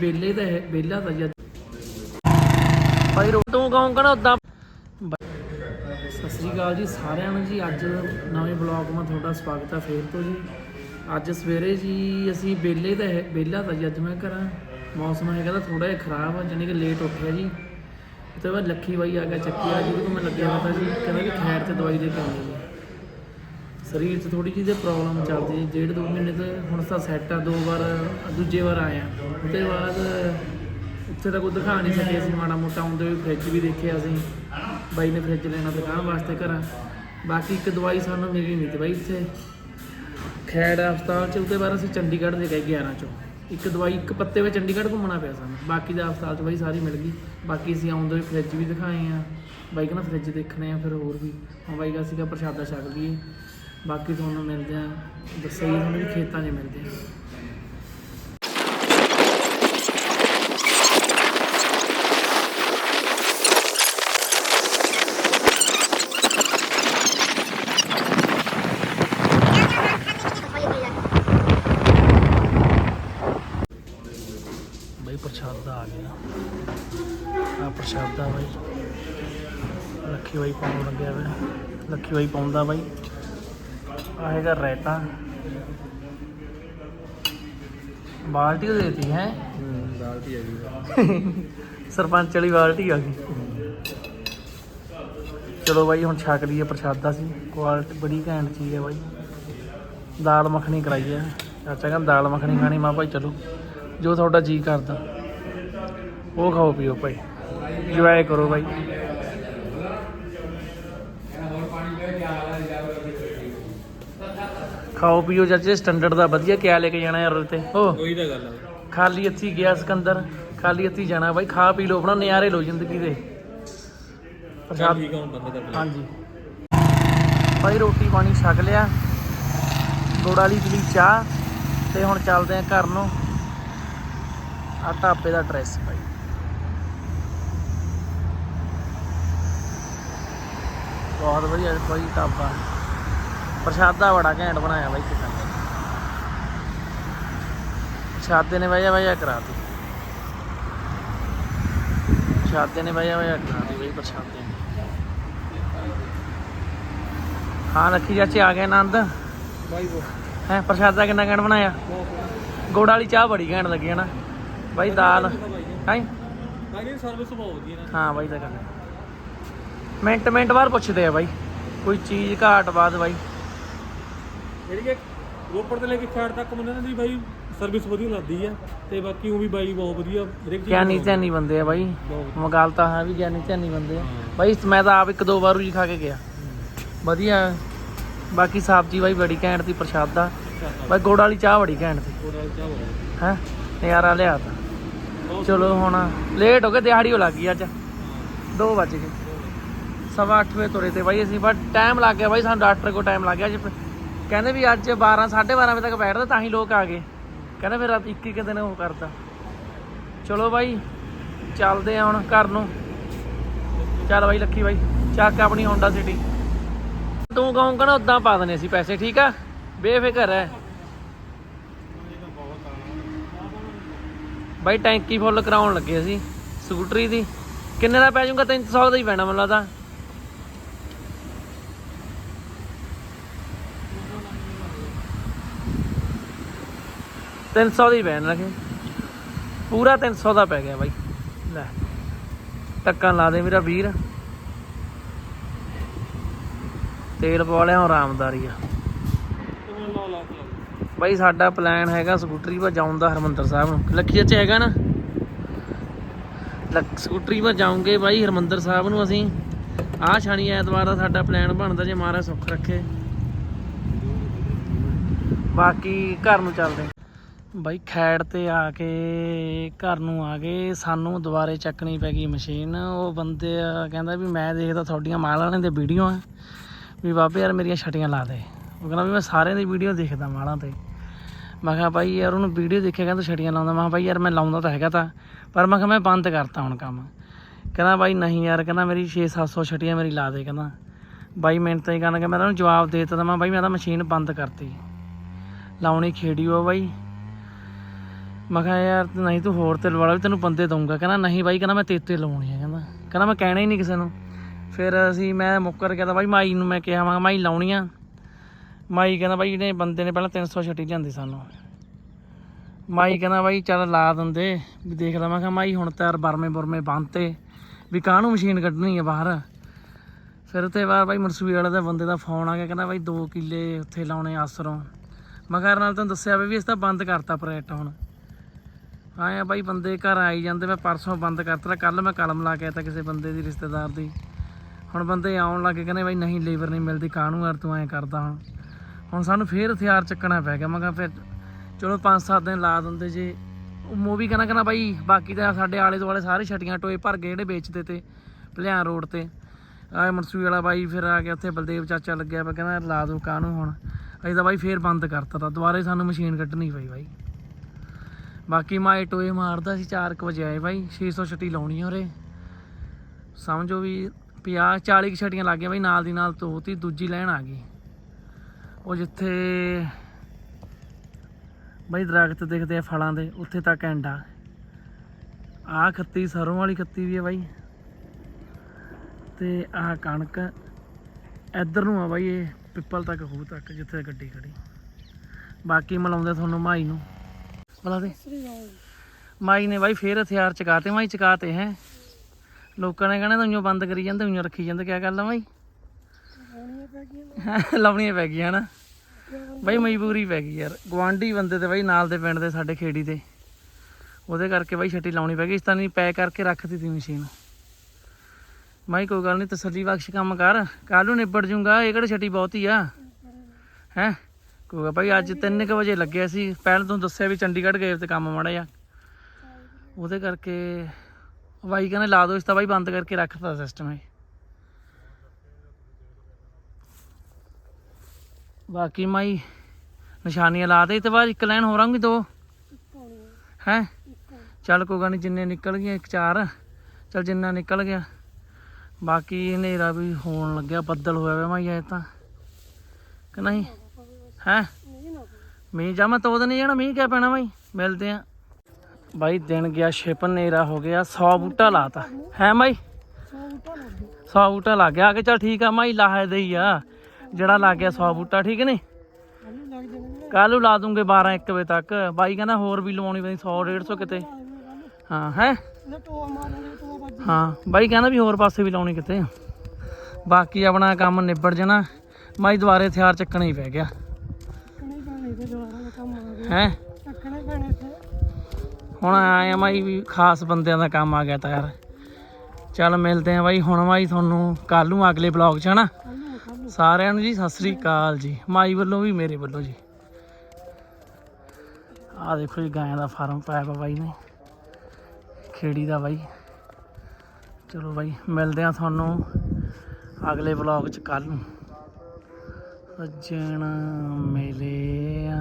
ਬੇਲੇ ਤਾਂ ਹੈ ਬੇਲਾ ਤਾਂ ਜਦ ਭਾਈ ਰੋ ਤੂੰ ਕਹੂੰਗਾ ਉਦਾਂ ਸਤਿ ਸ੍ਰੀ ਅਕਾਲ ਜੀ ਸਾਰਿਆਂ ਨੂੰ ਜੀ। ਅੱਜ ਨਵੇਂ ਬਲੌਗ ਮਾ ਤੁਹਾਡਾ ਸਵਾਗਤ ਹੈ ਫੇਰ ਤੋਂ ਜੀ। ਅੱਜ ਸਵੇਰੇ ਜੀ ਅਸੀਂ ਬੇਲੇ ਤਾਂ ਹੈ ਬੇਲਾ ਜੀ ਅੱਜ ਮੈਂ ਕਰਾਂ ਮੌਸਮ ਹੈਗਾ ਤਾਂ ਥੋੜਾ ਜਿਹਾ ਖਰਾਬ ਆ ਜਾਨੀ ਕਿ ਲੇਟ ਉੱਠਿਆ ਜੀ। ਤੋਂ ਬਾਅਦ ਲੱਖੀ ਬਾਈ ਆ ਗਿਆ ਚੱਕੀ ਆ ਜਿਹਦੇ ਕੋਲ ਮੈਂ ਲੱਗਿਆ ਪਤਾ ਜੀ। ਕਹਿੰਦਾ ਵੀ ਖੈਰ ਤੇ ਦਵਾਈ ਦੇ ਕੇ ਆਉਣੀ ਜੀ। ਸਰੀਰ 'ਚ ਥੋੜੀ ਜਿਹੀ ਪ੍ਰੋਬਲਮ ਚੱਲਦੀ ਹੈ। ਡੇਢ ਦੋ ਮਹੀਨੇ ਤੋਂ ਹੁਣ ਤਾਂ ਸੈੱਟ ਆ, ਦੋ ਵਾਰ, ਦੂਜੇ ਵਾਰ ਆਇਆ ਉਹਦੇ ਬਾਅਦ ਉੱਥੇ ਤਾਂ ਕੋਈ ਦਿਖਾ ਨਹੀਂ ਸਕੇ ਅਸੀਂ, ਮਾੜਾ ਮੋਟਾ ਆਉਂਦੇ ਹੋਏ ਫ੍ਰਿਜ ਵੀ ਦੇਖਿਆ ਅਸੀਂ। ਬਾਈ ਨੇ ਫ੍ਰਿਜ ਲੈਣਾ ਦੁਕਾਨ ਵਾਸਤੇ ਘਰਾਂ। ਬਾਕੀ ਇੱਕ ਦਵਾਈ ਸਾਨੂੰ ਮਿਲੀ ਨਹੀਂ ਤੇ ਬਾਈ ਇੱਥੇ। ਖੈੜ ਹਸਪਤਾਲ 'ਚ ਉਹਦੇ ਬਾਅਦ ਅਸੀਂ ਚੰਡੀਗੜ੍ਹ ਦੇ ਗਏ 11 ਚੋਂ। ਇੱਕ ਦਵਾਈ, ਇੱਕ ਪੱਤੇ ਵਿੱਚ ਚੰਡੀਗੜ੍ਹ ਘੁੰਮਣਾ ਪਿਆ ਸਾਨੂੰ। ਬਾਕੀ ਦਾ ਹਸਪਤਾਲ 'ਚ ਬਾਈ ਸਾਰੀ ਮਿਲ ਗਈ। ਬਾਕੀ ਅਸੀਂ ਆਉਂਦੇ ਹੋਏ ਫ੍ਰਿਜ ਵੀ ਦਿਖਾਏ ਆ ਬਾਈ ਕਹਿੰਦਾ ਫ੍ਰਿਜ ਦੇਖਣੇ ਆ, ਫਿਰ ਹੋਰ ਵੀ। ਹੁਣ ਬਾਈ ਕਹਿੰਦਾ ਸੀਗਾ ਪ੍ਰਸ਼ਾਦਾ ਛਕ ਲਈਏ। ਬਾਕੀ ਤੁਹਾਨੂੰ ਮਿਲਦੇ ਆ ਦੱਸਿਆ ਜੀ ਤੁਹਾਨੂੰ ਵੀ ਖੇਤਾਂ 'ਚ ਮਿਲਦੇ ਆ ਬਈ, ਪ੍ਰਸ਼ਾਦਾ ਆ ਗਿਆ। ਆ ਪ੍ਰਸ਼ਾਦਾ ਬਾਈ। ਲੱਖੀ ਬਾਈ ਪਾਉਣ ਲੱਗਿਆ ਵੇ। ਲੱਖੀ ਬਾਈ ਪਾਉਂਦਾ ਬਾਈ। ਆ ਹੈਗਾ ਰਾਇਤਾ। ਬਾਲਟੀ ਉਹ ਦੇਤੀ ਹੈ। ਬਾਲਟੀ ਆ ਗਈ ਸਰਪੰਚ ਵਾਲੀ ਬਾਲਟੀ ਆ ਗਈ। ਚਲੋ ਬਾਈ, ਹੁਣ ਛਕ ਲਈਏ ਪ੍ਰਸ਼ਾਦਾ ਸੀ। ਕੁਆਲਿਟੀ ਬੜੀ ਘੈਂਟ ਚੀਜ਼ ਹੈ ਬਾਈ। ਦਾਲ ਮੱਖਣੀ ਕਰਾਈ ਹੈ ਚਾਚਾ ਕਹਿੰਦਾ ਦਾਲ ਮੱਖਣੀ ਖਾਣੀ। ਮਾ ਭਾਈ ਚਲੋ, ਜੋ ਤੁਹਾਡਾ ਜੀ ਕਰਦਾ। ਉਹ ਖਾਓ ਪੀਓ ਭਾਈ। ਇੰਜੋਏ ਕਰੋ ਬਾਈ। ਖਾਓ ਪੀਓ ਚਾਚੇ ਸਟੈਂਡਰਡ ਦਾ ਵਧੀਆ ਕਿਆ ਲੈ ਕੇ ਜਾਣਾ ਯਾਰ ਤੇ ਹੋ। ਉਹੀ ਤਾਂ ਗੱਲ ਆ। ਖਾਲੀ ਹੱਥੀ ਗਿਆ ਸਿਕੰਦਰ ਖਾਲੀ ਹੱਥੀ ਜਾਣਾ ਬਾਈ ਖਾ ਪੀ ਲਓ ਆਪਣਾ ਨਿਆਰੇ ਲਓ ਜ਼ਿੰਦਗੀ ਦੇ। ਚੱਲ ਪ੍ਰਸ਼ਾਦ ਠੀਕ ਆ ਹੁਣ ਬੰਦੇ ਕਰ ਹਾਂਜੀ। ਭਾਈ ਰੋਟੀ ਪਾਣੀ ਛਕ ਲਿਆ। ਗੁੜ ਵਾਲੀ ਪੀਲੀ ਚਾਹ ਤੇ ਹੁਣ ਚੱਲਦੇ ਆ ਘਰ ਨੂੰ। ਆ ਢਾਬੇ ਦਾ ਐਡਰੈਸ ਭਾਈ ਬਹੁਤ ਵਧੀਆ ਭਾਈ ਢਾਬਾ। ਪ੍ਰਸ਼ਾਦਾ ਬੜਾ ਘੈਂਟ ਬਣਾਇਆ ਬਾਈ ਕਿਤਾ ਪ੍ਰਸ਼ਾਦੇ ਨੇ ਵਾਇਆ ਵਾਇਆ ਕਰਾਤੀ ਪ੍ਰਸ਼ਾਦੇ ਨੇ ਵਾਇਆ ਵਾਇਆ ਕਰਾਤੀ ਬਈ ਪ੍ਰਸ਼ਾਦੇ ਨੇ। ਹਾਂ ਲੱਖੀ ਚਾਚੇ ਆ ਗਏ ਆਨੰਦ। ਬਾਈ ਬੋ। ਹੈ ਪ੍ਰਸ਼ਾਦਾ ਕਿੰਨਾ ਘੈਂਟ ਬਣਾਇਆ? ਗੁੜ ਵਾਲੀ ਚਾਹ ਬੜੀ ਘੈਂਟ ਲੱਗੀ ਹੈ ਨਾ ਬਾਈ ਦਾਲ ਹੈ? ਬਾਈ ਨੇ ਸਰਵਿਸ ਬਹੁਤ ਵਧੀਆ ਨਾ। ਹਾਂ ਬਾਈ ਗੱਲ ਹੈ। ਮਿੰਟ ਮਿੰਟ ਬਾਅਦ ਪੁੱਛਦੇ ਆ ਬਾਈ। ਕੋਈ ਚੀਜ਼ ਘਾਟ ਬਾਅਦ ਬਾਈ। ਜਿਹੜੀ ਕਿ ਰੋਪੜ ਤੋਂ ਲੈ ਕੇ ਖੈੜ ਤੱਕ ਮੈਨੂੰ ਇਹਨਾਂ ਦੀ ਬਾਈ ਸਰਵਿਸ ਵਧੀਆ ਲੱਗਦੀ ਆ ਤੇ ਬਾਕੀ ਉਹ ਵੀ ਬਾਈ ਬਹੁਤ ਵਧੀਆ ਹਰੇਕ ਚੀਜ਼ ਗਿਆਨੀ। ਧਿਆਨੀ ਬੰਦੇ ਆ ਬਾਈ। ਬਹੁਤ ਮਗਾਲ ਤਾਂ ਹੈ ਵੀ ਗਿਆਨੀ ਧਿਆਨੀ ਬੰਦੇ ਆ। ਬਾਈ ਮੈਂ ਤਾਂ ਆਪ ਇੱਕ ਦੋ ਵਾਰ ਹੀ ਖਾ ਕੇ ਗਿਆ। ਵਧੀਆ। ਬਾਕੀ ਸਬਜ਼ੀ ਬਾਈ ਬੜੀ ਘੈਂਟ ਦੀ ਪ੍ਰਸ਼ਾਦਾ। ਬਾਈ ਗੁੜ ਵਾਲੀ ਚਾਹ ਬੜੀ ਘੈਂਟ ਦੀ ਕੋੜਾ ਚਾਹ ਹੈ? ਨਜ਼ਾਰਾ ਲਿਆ ਤਾ। ਚਲੋ ਹੁਣ ਲੇਟ ਹੋ ਗਏ ਦਿਹਾੜੀ ਹੋ ਲੱਗ ਅੱਜ। 2 ਵਜ ਗਏ। ਸਵਾ ਅੱਠ ਵਜੇ ਤੁਰੇ ਤੇ ਬਾਈ ਅਸੀਂ ਬਟ ਟਾਈਮ ਲੱਗ ਗਿਆ ਬਾਈ ਸਾਨੂੰ ਡਾਕਟਰ ਕੋਲ ਟਾਈਮ ਲੱਗ ਗਿਆ ਅੱਜ। ਕਹਿੰਦੇ ਵੀ ਅੱਜ 12 12:30 ਵਜੇ ਤੱਕ ਬੈਠਦਾ, ਤਾਂ ਹੀ ਲੋਕ ਆ ਗਏ। ਕਹਿੰਦੇ ਫਿਰ ਰਾਤ ਇੱਕ ਇੱਕ ਦਿਨ ਉਹ ਕਰਦਾ। ਚਲੋ ਬਾਈ, ਚੱਲਦੇ ਆ ਹੁਣ ਘਰ ਨੂੰ। ਚੱਲ ਬਾਈ ਲੱਖੀ ਬਾਈ, ਚੱਕ ਆਪਣੀ ਹੋਂਡਾ ਸਿਟੀ ਤੂੰ ਕਹੂੰਗਾ ਨਾ ਉਦਾਂ ਪਾ ਦਨੇ ਅਸੀਂ ਪੈਸੇ, ਠੀਕ ਆ? ਬੇਫਿਕਰ ਹੈ ਬਾਈ, ਟੈਂਕੀ ਫੁੱਲ ਕਰਾਉਣ ਲੱਗੇ ਅਸੀਂ। ਸਕੂਟਰੀ ਦੀ। ਕਿੰਨੇ ਦਾ ਪੈ ਜਾਊਗਾ? 300 ਦਾ ਹੀ ਪੈਣਾ ਮੈਨੂੰ ਲੱਗਦਾ। ਤਿੰਨ ਸੌ ਦੀ ਪੈਣ ਲੱਗੇ ਪੂਰਾ 300 ਦਾ ਪੈ ਗਿਆ ਬਾਈ। ਲੈ, ਟੱਕਾਂ ਲਾ ਦੇ ਮੇਰਾ ਵੀਰ। ਤੇਲ ਪਵਾ ਲਿਆ, ਹੁਣ ਆਰਾਮਦਾਰੀ ਆ। ਬਾਈ, ਸਾਡਾ ਪਲਾਨ ਹੈਗਾ ਸਕੂਟਰੀ ਪਰ ਜਾਣ ਦਾ ਹਰਮੰਦਰ ਸਾਹਿਬ ਨੂੰ। ਲੱਖੀ 'ਚ ਹੈਗਾ ਨਾ? ਲੱਕ ਸਕੂਟਰੀ ਪਰ ਜਾਉਂਗੇ ਬਾਈ ਹਰਮੰਦਰ ਸਾਹਿਬ ਨੂੰ ਅਸੀਂ। ਆਹ ਸ਼ਨੀ ਐਤਵਾਰ ਦਾ ਸਾਡਾ ਪਲਾਨ ਬਣਦਾ ਜੇ ਮਹਾਰਾਜ ਸੁੱਖ ਰੱਖੇ। ਬਾਕੀ ਘਰ ਨੂੰ ਚੱਲਦੇ। ਬਾਈ, ਖੈੜ ਤੇ ਆ ਕੇ, ਘਰ ਨੂੰ ਆ ਗਏ ਸਾਨੂੰ ਦੁਬਾਰੇ ਚੱਕਣੀ ਪੈ ਗਈ ਮਸ਼ੀਨ। ਉਹ ਬੰਦੇ ਕਹਿੰਦਾ ਵੀ ਮੈਂ ਦੇਖਦਾ ਤੁਹਾਡੀਆਂ ਮਾਲ ਵਾਲਿਆਂ ਦੇ ਵੀਡੀਓ ਆ। ਵੀ ਬਾਬੇ ਯਾਰ ਮੇਰੀਆਂ ਛਟੀਆਂ ਲਾ ਦੇ। ਉਹ ਕਹਿੰਦਾ ਵੀ ਮੈਂ ਸਾਰਿਆਂ ਦੀ ਵੀਡੀਓ ਦੇਖਦਾ ਮਾਲਾਂ ਤੇ। ਮੈਂ ਕਿਹਾ ਭਾਈ ਯਾਰ ਉਹਨੂੰ ਵੀਡੀਓ ਦੇਖਿਆ ਕਹਿੰਦਾ ਛਟੀਆਂ ਲਾਉਂਦਾ। ਮੈਂ ਕਿਹਾ ਭਾਈ ਯਾਰ ਮੈਂ ਲਾਉਂਦਾ ਤਾਂ ਹੈਗਾ ਤਾਂ। ਪਰ ਮੈਂ ਕਿਹਾ ਮੈਂ ਬੰਦ ਕਰਤਾ ਹੁਣ ਕੰਮ। ਕਹਿੰਦਾ ਬਾਈ ਨਹੀਂ ਯਾਰ, ਕਹਿੰਦਾ ਮੇਰੀ 6-700 ਛਟੀਆਂ ਮੇਰੀ ਲਾ ਦੇ ਕਹਿੰਦਾ। ਬਾਈ ਮਿੰਟ ਤਾਂ ਹੀ ਕਹਿੰਦਾ ਕਿ ਮੈਂ ਉਹਨੂੰ ਜਵਾਬ ਦੇ ਦਿੱਤਾ ਤਾਂ। ਮੈਂ ਬਾਈ ਮੈਂ ਤਾਂ ਮਸ਼ੀਨ ਬੰਦ ਕਰਤੀ। ਲਾਉਣੀ ਖੇੜੀ ਉਹ ਬਾਈ। ਮੈਂ ਕਿਹਾ ਯਾਰ ਤੂੰ ਨਹੀਂ, ਤੂੰ ਹੋਰ ਤੇ ਲਵਾ ਲਾ ਵੀ ਤੈਨੂੰ ਬੰਦੇ ਦਊਂਗਾ। ਕਹਿੰਦਾ ਨਹੀਂ ਬਾਈ, ਕਹਿੰਦਾ ਮੈਂ ਤੇਰੇ ਤੇ ਲਾਉਣੀ ਆ, ਕਹਿੰਦਾ। ਕਹਿੰਦਾ ਮੈਂ ਕਹਿਣਾ ਹੀ ਨਹੀਂ ਕਿਸੇ ਨੂੰ। ਫਿਰ ਅਸੀਂ ਮੈਂ ਮੁੱਕਰ ਗਿਆ ਤਾਂ ਬਾਈ ਮਾਈ ਨੂੰ ਮੈਂ ਕਿਹਾ ਮੈਂ ਕਿਹਾ ਮਾਈ ਲਾਉਣੀ ਆ। ਮਾਈ ਕਹਿੰਦਾ ਬਾਈ ਇਹਨੇ ਬੰਦੇ ਨੇ ਪਹਿਲਾਂ 300 ਛੱਟੀ ਜਾਂਦੀ ਸਾਨੂੰ। ਮਾਈ ਕਹਿੰਦਾ ਬਾਈ ਚੱਲ ਲਾ ਦਿੰਦੇ, ਵੀ ਦੇਖ ਲਾ। ਮੈਂ ਕਿਹਾ ਮਾਈ ਹੁਣ ਤਾਂ ਯਾਰ ਬਰਮੇ ਬੁਰਮੇ ਬੰਨਤੇ, ਵੀ ਕਾਹਨੂੰ ਮਸ਼ੀਨ ਕੱਢਣੀ ਹੈ ਬਾਹਰ। ਫਿਰ ਉੱਤੇ ਬਾਅਦ ਬਾਈ ਮਨਸੂਬੀ ਵਾਲੇ ਦਾ ਬੰਦੇ ਦਾ ਫੋਨ ਆ ਗਿਆ, ਕਹਿੰਦਾ ਬਾਈ 2 ਕਿੱਲੇ ਉੱਥੇ ਲਾਉਣੇ ਆਸਰੋਂ ਮੈਂ ਘਰ ਨਾਲ ਤੁਹਾਨੂੰ ਦੱਸਿਆ ਵੀ ਇਸ ਤਾਂ ਬੰਦ ਕਰਤਾ ਪ੍ਰੋਜੈਕਟ ਹੁਣ। ਆਏ ਆ ਬਾਈ, ਬੰਦੇ ਘਰ ਆਈ ਜਾਂਦੇ, ਮੈਂ ਪਰਸੋਂ ਬੰਦ ਕਰਤਾ ਕੱਲ ਮੈਂ ਕਲਮ ਲਾ ਕੇ ਆਇਆ ਤਾਂ ਕਿਸੇ ਬੰਦੇ ਦੀ, ਰਿਸ਼ਤੇਦਾਰ ਦੀ। ਹੁਣ ਬੰਦੇ ਆਉਣ ਲੱਗੇ ਕਹਿੰਦੇ ਬਾਈ ਨਹੀਂ ਲੇਬਰ ਨਹੀਂ ਮਿਲਦੀ, ਕਾਹਨੂੰ ਯਾਰ ਤੂੰ ਐਂ ਕਰਦਾ ਹੁਣ? ਹੁਣ ਸਾਨੂੰ ਫੇਰ ਹਥਿਆਰ ਚੱਕਣਾ ਪੈ ਗਿਆ, ਮੈਂ ਕਿਹਾ ਫਿਰ ਚਲੋ 5-7 ਦਿਨ ਲਾ ਦਿੰਦੇ ਜੇ। ਉਹ ਮੂਵੀ ਕਹਿੰਦਾ ਕਹਿੰਦਾ ਬਾਈ, ਬਾਕੀ ਤਾਂ ਸਾਡੇ ਆਲੇ ਦੁਆਲੇ ਸਾਰੇ ਛਟੀਆਂ ਟੋਏ ਭਰ ਗਏ ਜਿਹੜੇ ਵੇਚਦੇ ਤੇ ਭਲਿਆਣ ਰੋਡ ਤੇ। ਆਏ ਮਨਸੂਈ ਵਾਲਾ ਬਾਈ ਫਿਰ ਆ ਕੇ ਉੱਥੇ, ਬਲਦੇਵ ਚਾਚਾ ਲੱਗਿਆ ਵਾ, ਕਹਿੰਦਾ ਲਾ ਦੋ ਕਾਹਨੂੰ ਹੁਣ। ਅਸੀਂ ਤਾਂ ਬਾਈ ਫੇਰ ਬੰਦ ਕਰਤਾ ਤਾਂ, ਦੁਬਾਰੇ ਸਾਨੂੰ ਮਸ਼ੀਨ ਕੱਢਣੀ ਪਈ ਬਾਈ। ਬਾਕੀ ਮਾਏ ਟੋਏ ਮਾਰਦਾ ਸੀ 4 ਵਜੇ ਆਏ ਬਾਈ 600 ਛਟੀ ਲਾਉਣੀ ਆ ਉਰੇ। ਸਮਝੋ ਵੀ 50 40 ਕੁ ਛੱਟੀਆਂ ਲੱਗ ਗਈਆਂ ਬਾਈ, ਨਾਲ ਦੀ ਨਾਲ ਤੋਤੀ, ਦੂਜੀ ਲੈਣ ਆ ਗਈ। ਉਹ ਜਿੱਥੇ ਬਾਈ ਦਰਖਤ ਦਿਖਦੇ ਆ ਫਲਾਂ ਦੇ, ਉੱਥੇ ਤੱਕ ਐਂਡਾ ਆਹ ਖੱਤੀ ਸਰੋਂ ਵਾਲੀ ਖੱਤੀ ਵੀ ਹੈ ਬਾਈ। ਤੇ ਆਹ ਕਣਕ ਇੱਧਰ ਨੂੰ ਆ ਬਾਈ, ਇਹ ਪਿੱਪਲ ਤੱਕ, ਖੂਹ ਤੱਕ, ਜਿੱਥੇ ਗੱਡੀ ਖੜੀ। ਬਾਕੀ ਮਿਲਾਉਂਦੇ ਤੁਹਾਨੂੰ ਮਾਈ ਨੂੰ। ਬਲਾ ਦੇ। ਮਾਈ ਨੇ ਬਾਈ ਫੇਰ ਹਥਿਆਰ ਚਕਾਤੇ, ਮਾਈ ਚਕਾਤੇ ਹੈ। ਲੋਕਾਂ ਨੇ ਕਹਿਣਾ ਤੂੰ ਬੰਦ ਕਰੀ ਜਾਂਦੇ, ਉਈਓ ਰੱਖੀ ਜਾਂਦੇ, ਕਿਆ ਗੱਲ ਆ ਮਾਈ? ਲਾਉਣੀਆਂ ਪੈ ਗਈਆਂ ਹਨਾ। ਬਾਈ ਮਜਬੂਰੀ ਪੈ ਗਈ ਯਾਰ। ਗਵਾਂਢੀ ਬੰਦੇ ਤੇ ਬਾਈ, ਨਾਲ ਦੇ ਪਿੰਡ ਦੇ ਸਾਡੇ ਖੇੜੀ ਦੇ। ਉਹਦੇ ਕਰਕੇ ਬਾਈ ਛੱਟੀ ਲਾਉਣੀ ਪੈ ਗਈ, ਇਸ ਤਰ੍ਹਾਂ ਨਹੀਂ ਪੈਕ ਕਰਕੇ ਰੱਖਤੀ ਤੀ ਮਸ਼ੀਨ। ਮਾਈ ਕੋਈ ਗੱਲ ਨਹੀਂ ਤਸੱਲੀ ਬਖਸ਼ ਕੰਮ ਕਰ। ਕੱਲ ਨੂੰ ਨਿਬੜ ਜੂਗਾ, ਇਹ ਕਿਹੜੀ ਛੱਟੀ ਬਹੁਤੀ ਆ? ਹੈ? ਕੋਈ ਭਾਈ ਅੱਜ 3:00 ਵਜੇ ਲੱਗਿਆ ਸੀ। ਪਹਿਲਾਂ ਤੁਹਾਨੂੰ ਦੱਸਿਆ ਵੀ ਚੰਡੀਗੜ੍ਹ ਗਏ ਤੇ ਕੰਮ ਮਾੜਾ ਆ ਉਹਦੇ ਕਰਕੇ ਬਾਈ ਕਹਿੰਦੇ ਲਾ ਦੋ ਇਸ ਤਾਂ ਬਾਈ ਬੰਦ ਕਰਕੇ ਰੱਖਤਾ ਸਿਸਟਮ ਇਹ। ਬਾਕੀ ਮਾਈ, ਨਿਸ਼ਾਨੀਆਂ ਲਾ ਦੇ ਤੇ ਬਾਅਦ ਇੱਕ ਲਾਈਨ ਹੋ ਰਾਂਗੀ ਦੋ। ਹੈ? ਚੱਲ ਕੋਈ ਗੱਲ ਨਹੀਂ ਜਿੰਨੇ ਨਿਕਲ ਗਏ ਇੱਕ ਚਾਰ। ਚੱਲ ਜਿੰਨਾ ਨਿਕਲ ਗਿਆ। ਬਾਕੀ ਹਨੇਰਾ ਵੀ ਹੋਣ ਲੱਗਿਆ, ਬੱਦਲ ਹੋਇਆ ਵਾ ਮਾਈ, ਐ ਤਾਂ। ਕਿ ਨਹੀਂ? ਹੈ? ਮੀਂਹ ਜਾ, ਮੈਂ ਤੋਦ ਨਹੀਂ ਜਾਣਾ, ਮੀਂਹ ਕਿਆ ਪੈਣਾ ਬਾਈ? ਮਿਲਦੇ ਆ। ਬਾਈ, ਦਿਨ ਗਿਆ ਛਿਪਨ ਹਨੇਰਾ ਹੋ ਗਿਆ 100 ਬੂਟਾ ਲਾਤਾ। ਹੈ ਮਾਈ 100 ਬੂਟਾ ਲੱਗ ਗਿਆ। ਆ ਕੇ ਚੱਲ ਠੀਕ ਆ ਮਾਈ ਲਾਹੇ ਦੇ ਹੀ ਆ। ਜਿਹੜਾ ਲੱਗ ਗਿਆ 100 ਬੂਟਾ, ਠੀਕ ਨਹੀਂ? ਕੱਲ ਨੂੰ ਲਾ ਦੂੰਗੇ 12 1 ਵਜੇ ਤੱਕ। ਬਾਈ ਕਹਿੰਦਾ ਹੋਰ ਵੀ ਲਵਾਉਣੀ ਪੈਂਦੀ 100 150 ਕਿਤੇ। ਹਾਂ, ਹੈ? ਹਾਂ, ਬਾਈ ਕਹਿੰਦਾ ਵੀ ਹੋਰ ਪਾਸੇ ਵੀ ਲਾਉਣੀ ਕਿਤੇ ਬਾਕੀ ਆਪਣਾ ਕੰਮ ਨਿਬੜ ਜਾਣਾ। ਮਾਈ ਦੁਬਾਰੇ ਹਥਿਆਰ ਚੱਕਣਾ ਹੀ ਪੈ ਗਿਆ। ਹੈ? ਹੁਣ ਆਏ ਆ ਮਾਈ ਵੀ ਖਾਸ ਬੰਦਿਆਂ ਦਾ ਕੰਮ ਆ ਗਿਆ ਤਾਂ ਯਾਰ। ਚੱਲ ਮਿਲਦੇ ਆ ਬਾਈ ਹੁਣ ਮਾਈ ਤੁਹਾਨੂੰ ਕੱਲ ਨੂੰ ਅਗਲੇ ਬਲੌਗ 'ਚ ਹਨਾ। ਸਾਰਿਆਂ ਨੂੰ ਜੀ ਸਤਿ ਸ੍ਰੀ ਅਕਾਲ ਜੀ। ਮਾਈ ਵੱਲੋਂ ਵੀ ਮੇਰੇ ਵੱਲੋਂ ਜੀ। ਆਹ ਦੇਖੋ ਜੀ ਗਾਇਆਂ ਦਾ ਫਾਰਮ ਪਾਇਆ ਵਾ ਬਾਈ ਨੇ। ਖੇੜੀ ਦਾ ਬਾਈ। ਚਲੋ ਬਾਈ ਮਿਲਦੇ ਆ ਤੁਹਾਨੂੰ ਅਗਲੇ ਵਲੌਗ 'ਚ ਕੱਲ ਨੂੰ। ਸੱਜਣ ਮਿਲਿਆ।